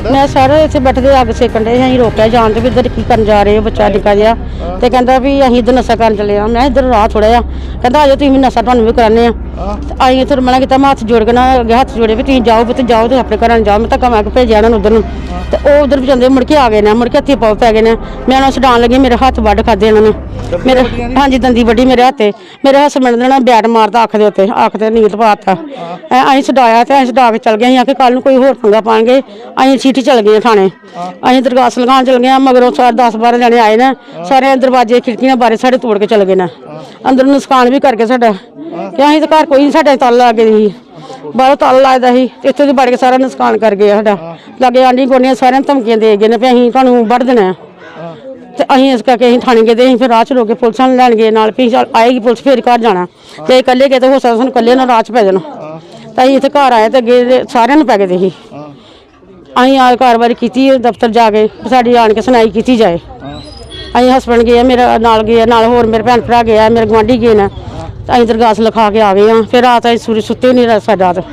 ਤੁਹਾਡਾ? ਮੈਂ ਸਾਰੇ ਇੱਥੇ ਬੈਠੇ ਦੇ ਅੱਗ ਸੇਕਣ ਦੇ ਅਸੀਂ ਰੋਕਿਆ ਜਾਣ ਤੇ ਵੀ ਇੱਧਰ ਕੀ ਕਰਨ ਜਾ ਰਹੇ ਹੋ ਬੱਚਾ ਨਿੱਕਾ ਜਿਹਾ। ਤੇ ਕਹਿੰਦਾ ਵੀ ਅਸੀਂ ਇੱਧਰ ਨਸ਼ਾ ਕਰਨ ਚੱਲੇ ਆ। ਮੈਂ ਇੱਧਰ ਰਾਹ ਥੋੜਾ ਆ ਕਹਿੰਦਾ ਆਜੋ ਤੁਸੀਂ ਵੀ ਨਸ਼ਾ ਤੁਹਾਨੂੰ ਵੀ ਕਰਾਉਂਦੇ ਆ। ਤੇ ਅਸੀਂ ਇੱਥੇ ਮਨਾ ਕੀਤਾ ਮੈਂ ਹੱਥ ਜੋੜ ਕੇ ਨਾ ਅੱਗੇ ਹੱਥ ਜੋੜੇ ਵੀ ਤੁਸੀਂ ਜਾਓ ਵੀ ਤੁਸੀਂ ਜਾਓ ਤੇ ਆਪਣੇ ਘਰਾਂ ਨੂੰ ਜਾਓ ਮੈਂ ਧੱਕਾ ਮਾਰ ਕੇ ਭੇਜਿਆ ਇਹਨਾਂ ਨੂੰ ਉਧਰ ਨੂੰ। ਤੇ ਉਹ ਉਧਰ ਜਾਂਦੇ ਮੁੜ ਕੇ ਆ ਗਏ ਨੇ ਮੁੜ ਕੇ ਹੱਥੀ ਪਾਉ ਪੈ ਗਏ ਨੇ। ਮੈਂ ਉਹਨਾਂ ਨੂੰ ਛਡਾਉਣ ਲੱਗੀ ਮੇਰੇ ਹੱਥ ਵੱਢ ਖਾਦੇ ਇਹਨਾਂ ਨੇ। ਮੇਰੇ ਹਾਂਜੀ ਦੰਦੀ ਵੱਡੀ ਮੇਰੇ ਹੱਥੇ। ਮੇਰੇ ਹਸਬੰਡ ਨੇ ਨਾ ਬੈਟ ਮਾਰਦਾ ਅੱਖ ਦੇ ਉੱਤੇ ਅੱਖ ਤੇ ਨੀਲ ਪਾਤਾ ਐ ਅਸੀਂ ਛਡਾਇਆ ਤੇ ਅਸੀਂ ਛਡਾ ਕੇ ਚਲ ਗਏ ਅਸੀਂ ਆ ਕੇ ਕੱਲ ਨੂੰ ਕੋਈ ਹੋਰ ਪੰਗਾ ਪਾਣਗੇ। ਅਸੀਂ ਛੀਟੀ ਚਲ ਗਏ ਥਾਣੇ। ਅਸੀਂ ਦਰਗਾਸ ਲਗਾਉਣ ਚਲ ਗਏ ਹਾਂ, ਮਗਰੋਂ ਸਾਰੇ 10 12 ਜਣੇ ਆਏ ਨੇ। ਸਾਰੇ ਦਰਵਾਜ਼ੇ ਖਿੜਕੀਆਂ ਬਾਰੇ ਸਾਡੇ ਤੋੜ ਕੇ ਚਲੇ ਗਏ ਨੇ। ਅੰਦਰ ਨੁਕਸਾਨ ਵੀ ਕਰਕੇ ਸਾਡਾ। ਕਿ ਅਸੀਂ ਤਾਂ ਘਰ ਕੋਈ ਨਹੀਂ ਸਾਡੇ ਤਾਲਾ ਲੱਗੇ ਸੀ। ਬਾਹਰੋਂ ਤਾਲਾ ਲੱਗਦਾ ਸੀ ਤੇ ਇੱਥੇ ਦੀ ਵੜ ਕੇ ਸਾਰਾ ਨੁਕਸਾਨ ਕਰ ਗਏ ਸਾਡਾ। ਲਾਗੇ ਆਂਢੀ ਗੁਆਂਢੀਆਂ ਸਾਰਿਆਂ ਨੂੰ ਧਮਕੀਆਂ ਦੇ ਗਏ ਨੇ ਵੀ ਅਸੀਂ ਤੁਹਾਨੂੰ ਵੱਢ ਦੇਣਾ ਹੈ। ਤੇ ਅਸੀਂ ਇਸ ਕਰਕੇ ਅਸੀਂ ਥਾਣੇ ਗਏ ਤੇ ਅਸੀਂ ਫਿਰ ਰਾਹ ਚ ਰੋਕੇ ਪੁਲਿਸਾਂ ਨੂੰ ਲੈਣ ਗਏ ਨਾਲ ਵੀ ਚੱਲ ਆਏਗੀ ਪੁਲਿਸ ਫਿਰ ਘਰ ਜਾਣਾ। ਤੇ ਇਕੱਲੇ ਗਏ ਤੇ ਹੋ ਸਕਦਾ ਸਾਨੂੰ ਇਕੱਲੇ ਨਾਲ ਰਾਹ ਚ ਪੈ ਜਾਣਾ। ਤਾਂ ਅਸੀਂ ਇੱਥੇ ਘਰ ਆਏ ਤੇ ਅੱਗੇ ਸਾਰਿਆਂ ਨੂੰ ਪੈ ਗਏ ਤੇ ਸੀ ਅਸੀਂ ਆ ਕਾਰਵਾਈ ਕੀਤੀ ਦਫ਼ਤਰ ਜਾ ਕੇ ਵੀ ਸਾਡੀ ਆਣ ਕੇ ਸੁਣਾਈ ਕੀਤੀ ਜਾਏ। ਅਸੀਂ ਹਸਬੰਡ ਗਏ ਆ, ਮੇਰਾ ਨਾਲ ਗਏ ਆ, ਨਾਲ ਹੋਰ ਮੇਰੇ ਭੈਣ ਭਰਾ ਗਏ ਆ ਮੇਰੇ ਗੁਆਂਢੀ ਗਏ ਨੇ। ਅਸੀਂ ਦਰਗਾਸ ਲਿਖਾ ਕੇ ਆ ਗਏ ਆ ਫਿਰ ਰਾਤ ਅਸੀਂ ਸੂਰੀ ਸੁੱਤੇ ਨਹੀਂ ਰਾਤ ਸਾਡਾ ਰਾਤ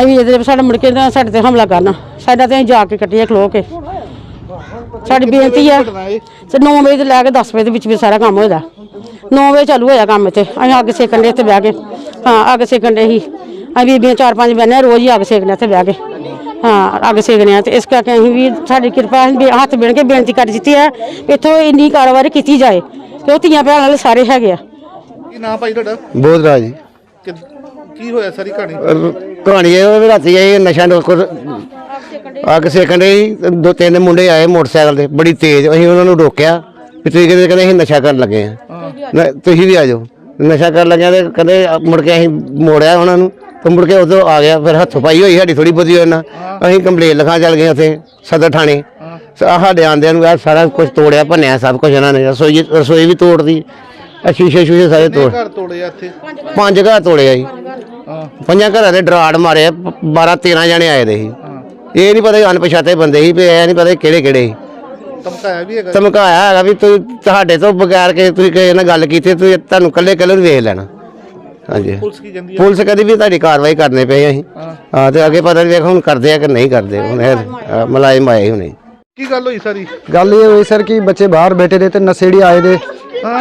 ਅਸੀਂ ਇਹਦੇ ਵਿੱਚ ਸਾਡੇ ਮੁੜ ਕੇ ਨਾ ਸਾਡੇ ਤੇ ਹਮਲਾ ਕਰਨਾ ਸਾਡਾ ਤੇ ਅਸੀਂ ਜਾ ਕੇ ਕੱਟੀਏ ਖਲੋ ਕੇ। ਸਾਡੀ ਬੇਨਤੀ ਹੈ ਤੇ 9 ਵਜੇ ਤੋਂ ਲੈ ਕੇ 10 ਵਜੇ ਦੇ ਵਿੱਚ ਵੀ ਸਾਰਾ ਕੰਮ ਹੋਇਆ। 9 ਵਜੇ ਚਾਲੂ ਹੋਇਆ ਕੰਮ ਇੱਥੇ ਅਸੀਂ ਅੱਗ ਸੇਕਣ ਦੇ ਇੱਥੇ ਬਹਿ ਕੇ ਹਾਂ ਅੱਗ ਸੇਕਣ ਦੇ ਹੀ। ਅਸੀਂ ਬੀਬੀਆਂ ਚਾਰ ਪੰਜ ਹਾਂ, ਰੋਜ਼ ਹੀ ਅੱਗ ਸੇਕਣੇ ਇੱਥੇ ਬਹਿ ਕੇ। ਹਾਂ ਅੱਗ ਸੇਕਣੇ ਆ ਤੇ ਇਸ ਕਰਕੇ ਅਸੀਂ ਵੀ ਸਾਡੀ ਕਿਰਪਾ ਅਸੀਂ ਵੀ ਹੱਥ ਬਣ ਕੇ ਬੇਨਤੀ ਕਰ ਦਿੱਤੀ ਹੈ ਵੀ ਇੱਥੋਂ ਇੰਨੀ ਕਾਰਵਾਈ ਕੀਤੀ ਜਾਏ ਕਿ ਉਹ ਧੀਆਂ ਭੈਣਾਂ ਵਾਲੇ ਸਾਰੇ ਹੈਗੇ ਆ। ਕੀ ਨਾਂ ਭਾਈ ਤੁਹਾਡਾ? ਬੋਧਰਾਜ ਜੀ ਕਿ- ਕੀ ਹੋਇਆ ਸਾਰੀ ਕਹਾਣੀ? ਅਹ ਕਹਾਣੀ ਇਹ ਵੀ ਰਾਤੀ ਇਹ ਨਸ਼ਾ ਨੂੰ ਕੁਝ ਅੱਗ ਸੇਕਣ ਦੇ ਦੋ ਤਿੰਨ ਮੁੰਡੇ ਆਏ ਮੋਟਰਸਾਈਕਲ ਤੇ ਬੜੀ ਤੇਜ਼ ਅਸੀਂ ਉਹਨਾਂ ਨੂੰ ਰੋਕਿਆ ਵੀ ਤੁਸੀਂ ਕਹਿੰਦੇ ਕਹਿੰਦੇ ਅਸੀਂ ਨਸ਼ਾ ਕਰਨ ਲੱਗੇ ਆ ਤੁਸੀਂ ਵੀ ਆ ਜਾਓ। ਨਸ਼ਾ ਕਰਨ ਲੱਗੇ ਤੇ ਕਹਿੰਦੇ ਆ, ਮੁੜ ਕੇ ਅਸੀਂ ਮੋੜਿਆ ਉਹਨਾਂ ਨੂੰ ਤੇ ਮੁੜ ਕੇ ਉਦੋਂ ਆ ਗਿਆ ਫਿਰ ਹੱਥ ਪਾਈ ਹੋਈ ਸਾਡੀ ਥੋੜੀ ਬਹੁਤੀ ਉਹਨਾਂ। ਅਸੀਂ ਕੰਪਲੇਨ ਲਿਖਾ ਚੱਲ ਗਏ ਉੱਥੇ ਸਦਰ ਥਾਣੇ। ਸਾਡੇ ਆਂਦਿਆਂ ਨੂੰ ਆਹ ਸਾਰਾ ਕੁਝ ਤੋੜਿਆ ਭੰਨਿਆ ਸਭ ਕੁਝ ਇਹਨਾਂ ਨੇ ਰਸੋਈ ਰਸੋਈ ਵੀ ਤੋੜਦੀ ਆਹ ਸ਼ੀਸ਼ੇ ਸ਼ੂਸ਼ੇ ਸਾਰੇ ਤੋੜ ਘਰ ਤੋੜੇ ਆ ਇੱਥੇ? ਪੰਜ ਘਰ ਤੋੜੇ ਆ ਜੀ। ਪੰਜਾਂ ਘਰਾਂ ਦੇ ਡਰਾੜ ਮਾਰੇ 12 13 ਜਣੇ ਆਏ ਦੇ ਸੀ। ਇਹ ਨਹੀਂ ਪਤਾ ਅਣਪਛਾਤੇ ਬੰਦੇ ਸੀ ਵੀ ਇਹ ਨਹੀਂ ਪਤਾ ਕਿਹੜੇ ਕਿਹੜੇ ਸੀ। ਧਮਕਾਇਆ ਵੀ ਹੈਗਾ ਵੀ ਤੁਸੀਂ ਤੁਹਾਡੇ ਤੋਂ ਬਗੈਰ ਕਿ ਤੁਸੀਂ ਕਿਸੇ ਨਾਲ ਗੱਲ ਕੀਤੀ ਤੁਸੀਂ ਤੁਹਾਨੂੰ ਕੱਲੇ ਕੱਲੇ ਨੂੰ ਵੇਖ ਲੈਣਾ। ਹਾਂਜੀ। ਪੁਲਿਸ ਕੀ ਕਹਿੰਦੀ ਹੈ ਪੁਲਿਸ ਕਹਿੰਦੀ ਵੀ ਤੁਹਾਡੀ ਕਾਰਵਾਈ ਕਰਨੇ ਪਏ ਅਸੀਂ। ਹਾਂ। ਤੇ ਅੱਗੇ ਪਤਾ ਨਹੀਂ ਵੇਖ ਹੁਣ ਕਰਦੇ ਆ ਕਿ ਨਹੀਂ ਕਰਦੇ। ਹੁਣ ਇਹ ਮਲਾਈ ਮਾਏ ਹੁਣੇ। ਕੀ ਗੱਲ ਹੋਈ ਸਾਰੀ? ਗੱਲ ਇਹ ਹੋਈ ਸਰ ਕਿ ਬੱਚੇ ਬਾਹਰ ਬੈਠੇ ਦੇ ਤੇ ਨਸ਼ੇੜੀ ਆਏ ਦੇ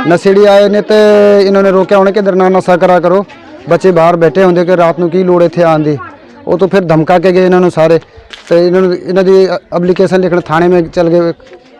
ਨਸ਼ੇੜੀ ਆਏ ਨੇ ਤੇ ਇਹਨਾਂ ਨੇ ਰੋਕਿਆ ਉਹਨੇ ਕਿ ਦਰਨਾ ਨਸ਼ਾ ਕਰਾ ਕਰੋ। ਬੱਚੇ ਬਾਹਰ ਬੈਠੇ ਹੁੰਦੇ ਕਿ ਰਾਤ ਨੂੰ ਕੀ ਲੋੜ ਇੱਥੇ ਆਣ ਦੀ। ਉਹ ਤੋਂ ਫਿਰ ਧਮਕਾ ਕੇ ਗਏ ਇਹਨਾਂ ਨੂੰ ਸਾਰੇ। ਤੇ ਇਹਨਾਂ ਨੂੰ ਇਹਨਾਂ ਦੀ ਐਪਲੀਕੇਸ਼ਨ ਲਿਖਣ ਥਾਣੇ ਮੇ ਚਲ ਗਏ।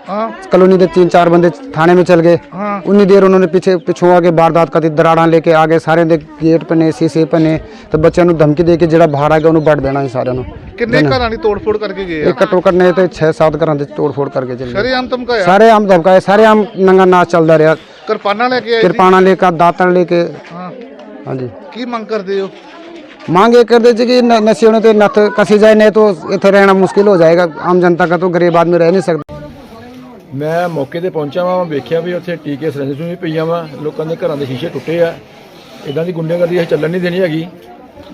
ਹਾਂ कॉलोनी के तीन चार बंदे थाने में चल गए हाँ। उन्नी देर उन्होंने पीछे पिछों आके वारदात करती दराड़ा लेके आगे सारे दे गेट पे ने शीशे पे ने तो बच्चों ਨੂੰ ਧਮਕੀ ਦੇ ਕੇ ਜਿਹੜਾ ਬਾਹਰ ਆ ਗਿਆ ਉਹਨੂੰ ਵੱਢ ਦੇਣਾ ਸੀ ਸਾਰਿਆਂ ਨੂੰ ਕਿੰਨੇ ਘਰਾਂ ਦੀ ਤੋੜਫੋੜ ਕਰਕੇ ਗਏ ਆ ਇਹ ਘੱਟੋ ਘੱਟ ਨੇ ਤੇ 6-7 ਘਰਾਂ ਦੇ ਤੋੜ ਫੋੜ ਕਰਕੇ ਚੱਲੇ ਸ਼ਰੇਆਮ ਧਮਕਾਇਆ ਸਾਰੇ ਆਮ ਧਮਕਾਏ ਸਾਰੇ ਆਮ ਨੰਗਾ ਨਾਚ ਚੱਲਦਾ ਰਿਹਾ ਕਿਰਪਾਨਾਂ ਲੈ ਕੇ ਆਏ ਸੀ ਕਿਰਪਾਨਾਂ ਲੈ ਕੇ ਦਾਤਣ ਲੈ ਕੇ ਹਾਂ ਹਾਂਜੀ ਕੀ ਮੰਗ ਕਰਦੇ ਹੋ मांग ये कर दीजिए कि न- नशे होने तो नथ कसी जाए नहीं तो इतना रहना मुश्किल हो जाएगा आम जनता का तो गरीब आदमी रह नहीं सकता ਮੈਂ ਮੌਕੇ ਤੇ ਪਹੁੰਚਾ ਵਾਂ ਵੇਖਿਆ ਵੀ ਉੱਥੇ ਟੀਕੇ ਸਰੰਜ ਵੀ ਪਈਆਂ ਵਾ। ਲੋਕਾਂ ਦੇ ਘਰਾਂ ਦੇ ਸ਼ੀਸ਼ੇ ਟੁੱਟੇ ਆ। ਇਦਾਂ ਦੀ ਗੁੰਡੇਗਰਦੀ ਅਸੀਂ ਚੱਲਣ ਨਹੀਂ ਦੇਣੀ ਹੈਗੀ।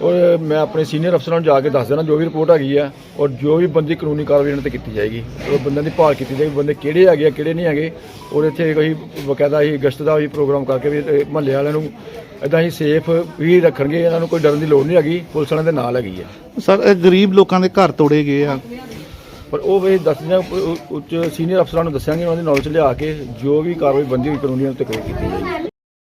ਔਰ ਮੈਂ ਆਪਣੇ ਸੀਨੀਅਰ ਅਫਸਰਾਂ ਨੂੰ ਜਾ ਕੇ ਦੱਸ ਦੇਣਾ ਜੋ ਵੀ ਰਿਪੋਰਟ ਹੈਗੀ ਆ, ਔਰ ਜੋ ਵੀ ਬੰਦੀ ਕਾਨੂੰਨੀ ਕਾਰਵਾਈ ਇਹਨਾਂ ਤੇ ਕੀਤੀ ਜਾਏਗੀ। ਉਹ ਬੰਦਿਆਂ ਦੀ ਭਾਲ ਕੀਤੀ ਜਾਏਗੀ, ਬੰਦੇ ਕਿਹੜੇ ਹੈਗੇ ਆ, ਕਿਹੜੇ ਨਹੀਂ ਹੈਗੇ। ਔਰ ਇੱਥੇ ਕੋਈ ਬਕਾਇਦਾ ਹੀ ਗਸ਼ਤ ਦਾ ਵੀ ਪ੍ਰੋਗਰਾਮ ਕਰਕੇ ਵੀ ਮਹੱਲੇ ਵਾਲਿਆਂ ਨੂੰ ਇਦਾਂ ਹੀ ਸੇਫ ਵੀ ਰੱਖਣਗੇ, ਇਹਨਾਂ ਨੂੰ ਕੋਈ ਡਰਨ ਦੀ ਲੋੜ ਨਹੀਂ ਹੈਗੀ। ਪੁਲਿਸ ਵਾਲਿਆਂ ਦੇ ਨਾਲ ਹੈਗੀ ਆ। ਸਰ ਗਰੀਬ ਲੋਕਾਂ ਦੇ ਘਰ ਤੋੜੇ ਗਏ ਆ। ਪਰ ਉਹ ਵੀ ਦੱਸਦੇ ਉੱਚ ਸੀਨੀਅਰ ਅਫਸਰਾਂ ਨੂੰ ਦੱਸਾਂਗੇ ਉਹਨਾਂ ਦੀ ਨੌਲੇਜ ਲਿਆ ਕੇ ਜੋ ਵੀ ਕਾਰਵਾਈ ਬੰਦੀ ਹੋਈ ਕਾਨੂੰਨੀ ਉਹ ਤੇ ਕੀਤੀ ਜਾਏਗੀ।